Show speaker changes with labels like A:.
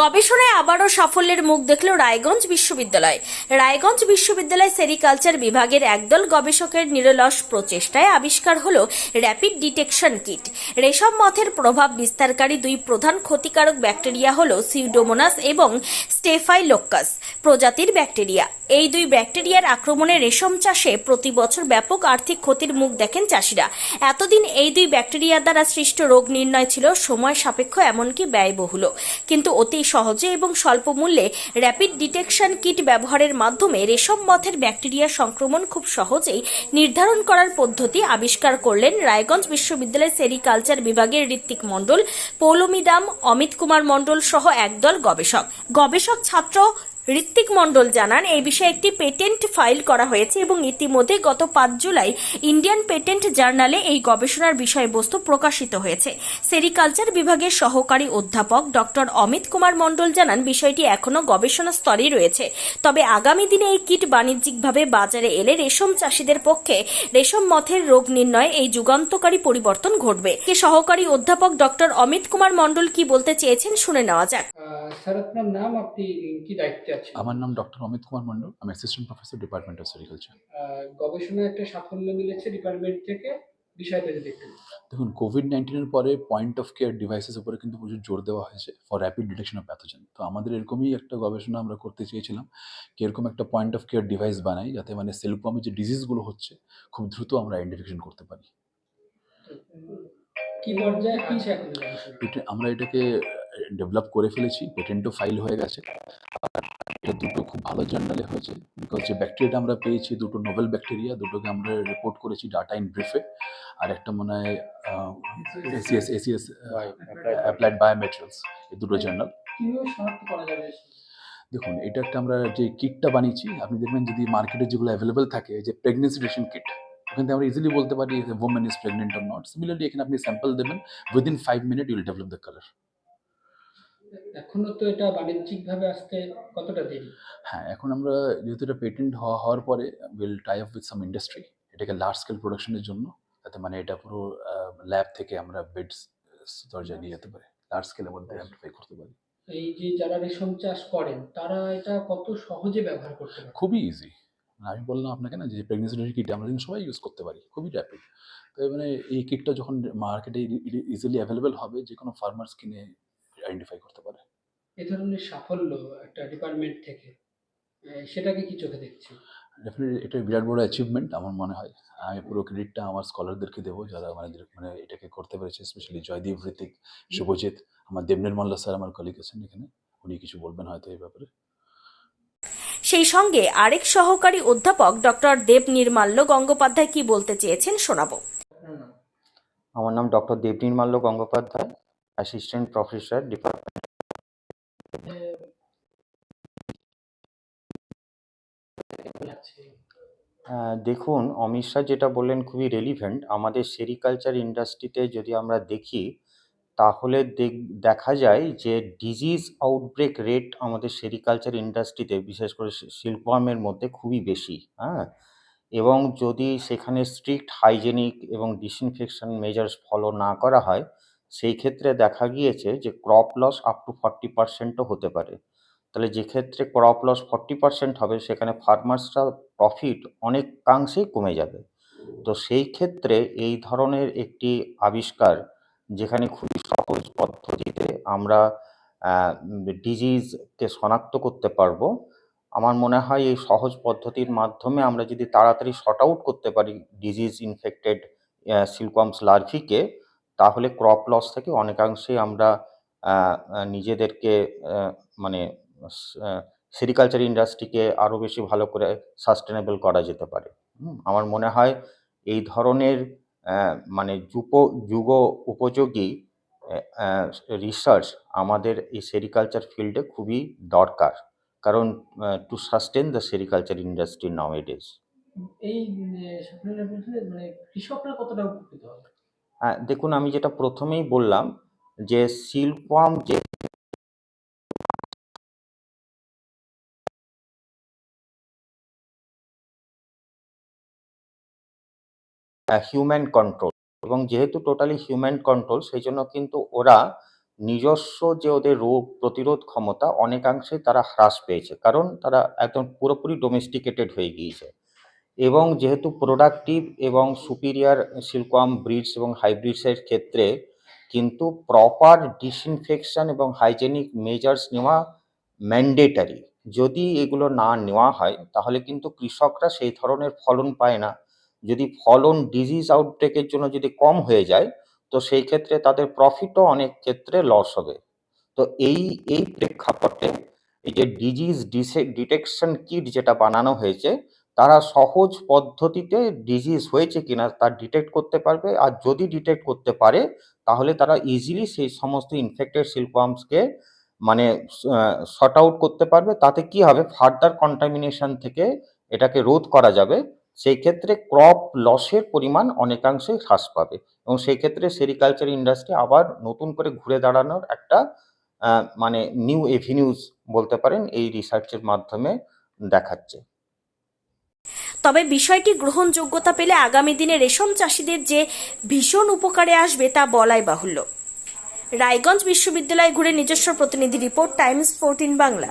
A: গবেষণায় আবারও সাফল্যের মুখ দেখল রায়গঞ্জ বিশ্ববিদ্যালয়। রায়গঞ্জ বিশ্ববিদ্যালয় সেরিকালচার বিভাগের একদল গবেষকের নিরলস প্রচেষ্টায় আবিষ্কার হল র্যাপিড ডিটেকশন কিট। রেশম মথের প্রভাব বিস্তারকারী দুই প্রধান ক্ষতিকারক ব্যাকটেরিয়া হল সিউডোমোনাস এবং স্টেফাইলোক্কাস, প্রজাতির ব্যাকটেরিয়া। এই দুই ব্যাকটেরিয়ার আক্রমণে রেশম চাষে প্রতি বছর ব্যাপক আর্থিক ক্ষতির মুখ দেখেন চাষিরা। এতদিন এই দুই ব্যাকটেরিয়া দ্বারা সৃষ্ট রোগ নির্ণয় ছিল সময় সাপেক্ষ, এমনকি ব্যয়বহুল কিন্তু অতি সহজে এবং স্বল্প মূল্যে র্যাপিড ডিটেকশন কিট ব্যবহারের মাধ্যমে রেশম মথের ব্যাকটেরিয়া সংক্রমণ খুব সহজেই নির্ধারণ করার পদ্ধতি আবিষ্কার করলেন রায়গঞ্জ বিশ্ববিদ্যালয়ের সেরিকালচার বিভাগের ঋত্বিক মণ্ডল পৌলমিদাম অমিত কুমার মণ্ডল সহ একদল গবেষক। গবেষক ছাত্র ঋত্বিক মণ্ডল জানান, এই বিষয়ে একটি পেটেন্ট ফাইল করা হয়েছে এবং ইতিমধ্যে গত পাঁচ জুলাই ইন্ডিয়ান পেটেন্ট জার্নালে এই গবেষণার বিষয়বস্তু প্রকাশিত হয়েছে। সেরিকালচার বিভাগের সহকারী অধ্যাপক ডক্টর অমিত কুমার মণ্ডল জানান, বিষয়টি এখনও গবেষণা স্তরেই রয়েছে। তবে আগামী দিনে এই কিট বাণিজ্যিকভাবে বাজারে এলে রেশম চাষিদের পক্ষে রেশম মথের রোগ নির্ণয়ে এই যুগান্তকারী পরিবর্তন ঘটবে। সহকারী অধ্যাপক ডক্টর অমিত কুমার মণ্ডল কি বলতে চেয়েছেন শুনে নেওয়া যাক।
B: স্যার আপনার নাম আপনি কি দায়িত্বে আছেন?
C: আমার নাম ডক্টর অমিত কুমার মন্ডল আমি assistant professor department of sericulture
B: গবেষণায় একটা সাফল্য মিলেছে ডিপার্টমেন্ট থেকে। বিষয়টা যদি একটু
C: দেখুন কোভিড নাইন্টিনের পরে পয়েন্ট অফ কেয়ার ডিভাইসেস উপরে কিন্তু প্রচুর জোর দেওয়া হয়েছে for rapid detection of pathogen তো আমাদের এরকমই একটা গবেষণা আমরা করতে চেয়েছিলাম কি এরকম একটা পয়েন্ট অফ কেয়ার ডিভাইস বানাই যাতে মানে সেলফামের যে ডিজিজগুলো হচ্ছে খুব দ্রুত আমরা আইডেন্টিফিকেশন করতে পারি।
B: কি পর্যায়ে
C: আমরা এটাকে ডেভেলপ করে ফেলেছি পেটেন্টও ফাইল হয়ে গেছে। আর এটা দুটো খুব ভালো জার্নালে হয়েছে। বিকজ যে ব্যাকটেরিয়াটা আমরা পেয়েছি দুটো নোভেল ব্যাকটেরিয়া দুটোকে আমরা রিপোর্ট করেছি ডাটা ইন ব্রিফে আর একটা মনে হয় এসিএস এসিএস অ্যাপ্লাইড বায়োমেটেরিয়ালস এই দুটো জার্নাল দেখুন এটা একটা আমরা যে কিটটা বানিয়েছি আপনি দেখবেন যদি মার্কেটে যেগুলো অ্যাভেলেবেল থাকে যে প্রেগনেন্সি রেশন কিট ওখান থেকে আমরা ইজিলি বলতে পারি women is pregnant or not similarly এখানে আপনি স্যাম্পল দেবেন within five minute you'll develop the colour
B: এখনও তো এটা বাণিজ্যিক ভাবে আসতে কতটা দেরি?
C: হ্যাঁ এখন আমরা যেহেতু এটা পেটেন্ট হওয়া হওয়ার পরে will tie up with some industry এটাকে লার্জ স্কেল প্রোডাকশনের জন্য যাতে মানে এটা পুরো ল্যাব থেকে আমরা বেডস দরজায় নিয়ে যেতে পারি লার্জ স্কেলের মধ্যে অ্যাম্পলিফাই করতে পারি।
B: এই যে যারা রেশম চাষ করেন তারা এটা কত সহজে ব্যবহার করতে পারে
C: খুবই ইজি আমি বললাম আপনাকে না যে প্রেগনেন্সি কিট আমরা কিন্তু সবাই ইউজ করতে পারি খুবই র্যাপিড তো মানে এই কিটটা যখন মার্কেটে ইজিলি অ্যাভেলেবেল হবে যে কোনো ফার্মার্স কিনে আইডেন্টিফাই করতে পারে?
B: এ ধরনের সাফল্য একটা ডিপার্টমেন্ট থেকে সেটাকে কি চোখে দেখছি?
C: ডেফিনেটলি এটা বিরাট বড় অ্যাচিভমেন্ট আমার মনে হয়। আমি পুরো ক্রেডিটটা আমার স্কলারদেরকে দেবো যারা মানে মানে এটাকে করতে পেরেছে স্পেশালি জয়দীপ ঋতিক শুভজিৎ আমার দেবনের মাল্লা স্যার আমার কলিগ আছেন এখানে উনি কিছু বলবেন হয়তো এই ব্যাপারে।
A: সেই সঙ্গে আরেক সহকারী অধ্যাপক ডক্টর দেব নির্মাল্য গঙ্গোপাধ্যায় কি বলতে চেয়েছেন শোনাবো।
D: আমার নাম doctor Deb Nirmalya Gangopadhyay. Assistant professor department দেখুন অমিত শাহ যেটা বললেন খুবই রেলিভেন্ট আমাদের সেরিকালচার ইন্ডাস্ট্রিতে যদি আমরা দেখি তাহলে দেখ- যায় যে ডিজিজ আউটব্রেক রেট আমাদের সেরিকালচার ইন্ডাস্ট্রিতে বিশেষ করে শিল্পকর্মের মধ্যে খুবই বেশি হ্যাঁ? এবং যদি সেখানে স্ট্রিক্ট হাইজেনিক এবং ডিসইনফেকশন মেজার্স ফলো না করা হয় সেই ক্ষেত্রে দেখা গিয়েছে যে crop loss up to forty পার্সেন্টও হতে পারে। তাহলে যে ক্ষেত্রে ক্রপ লস ফর্টি পার্সেন্ট হবে, সেখানে ফার্মার্সরা প্রফিট অনেকাংশেই কমে যাবে। তো সেই ক্ষেত্রে এই ধরনের একটি আবিষ্কার যেখানে খুবই সহজ পদ্ধতিতে আমরা ডিজিজকে শনাক্ত করতে পারব, আমার মনে হয় এই সহজ পদ্ধতির মাধ্যমে আমরা যদি তাড়াতাড়ি শর্ট আউট করতে পারি ডিজিজ ইনফেক্টেড সিলকমস লার্ভিকে তাহলে ক্রপ লস থেকে অনেকাংশেই আমরা নিজেদেরকে মানে সেরিকালচার ইন্ডাস্ট্রিকে আরও বেশি ভালো করে সাস্টেনেবল করা যেতে পারে। আমার মনে হয় এই ধরনের মানে যুপ, যুগ উপযোগী রিসার্চ আমাদের এই সেরিকালচার ফিল্ডে খুবই দরকার। কারণ to sustain the sericulture industry now it
B: এই পেছনে মানে কৃষকরা কতটা উপকৃত হবে?
D: দেখুন, আমি যেটা প্রথমেই বললাম যে সিল্কওয়ার্ম যে হিউম্যান কন্ট্রোল এবং যেহেতু টোটালি হিউম্যান কন্ট্রোল সেই জন্য কিন্তু ওরা নিজস্ব যে ওদের রোগ প্রতিরোধ ক্ষমতা অনেকাংশে তারা হ্রাস পেয়েছে। কারণ তারা একদম পুরোপুরি ডোমেস্টিকেটেড হয়ে গিয়েছে। এবং যেহেতু প্রোডাক্টিভ এবং সুপিরিয়ার সিল্কওয়ার্ম ব্রিডস এবং হাইব্রিডসের ক্ষেত্রে কিন্তু প্রপার ডিসইনফেকশন এবং হাইজেনিক মেজার্স নেওয়া ম্যান্ডেটারি যদি এগুলো না নেওয়া হয়, তাহলে কিন্তু কৃষকরা সেই ধরনের ফলন পায় না। যদি ফলন ডিজিজ আউটব্রেকের জন্য যদি কম হয়ে যায়, তো সেই ক্ষেত্রে তাদের প্রফিটও অনেক ক্ষেত্রে লস হবে। তো এই এই প্রেক্ষাপটে এই যে ডিজিজ ডিটেকশন কিট যেটা বানানো হয়েছে তারা সহজ পদ্ধতিতে ডিজিজ হয়েছে কিনা তা ডিটেক্ট করতে পারবে। আর যদি ডিটেক্ট করতে পারে, তাহলে তারা ইজিলি সেই সমস্ত ইনফেক্টেড সিল্কওয়ার্মসকে মানে শর্ট আউট করতে পারবে। তাতে কি হবে? ফার্দার কন্টামিনেশন থেকে এটাকে রোধ করা যাবে। সেই ক্ষেত্রে ক্রপ লসের পরিমাণ অনেকাংশে হ্রাস পাবে। এবং সেই ক্ষেত্রে সেরিকালচার ইন্ডাস্ট্রি আবার নতুন করে ঘুরে দাঁড়ানোর একটা মানে নিউ এভিনিউজ বলতে পারেন, এই রিসার্চের মাধ্যমে দেখাচ্ছে।
A: তবে বিষয়টি গ্রহণযোগ্যতা পেলে আগামী দিনে রেশম চাষিদের যে ভীষণ উপকারে আসবে তা বলাই বাহুল্য। রায়গঞ্জ বিশ্ববিদ্যালয় ঘুরে নিজস্ব প্রতিনিধি রিপোর্ট, টাইমস ফোরটিন বাংলা।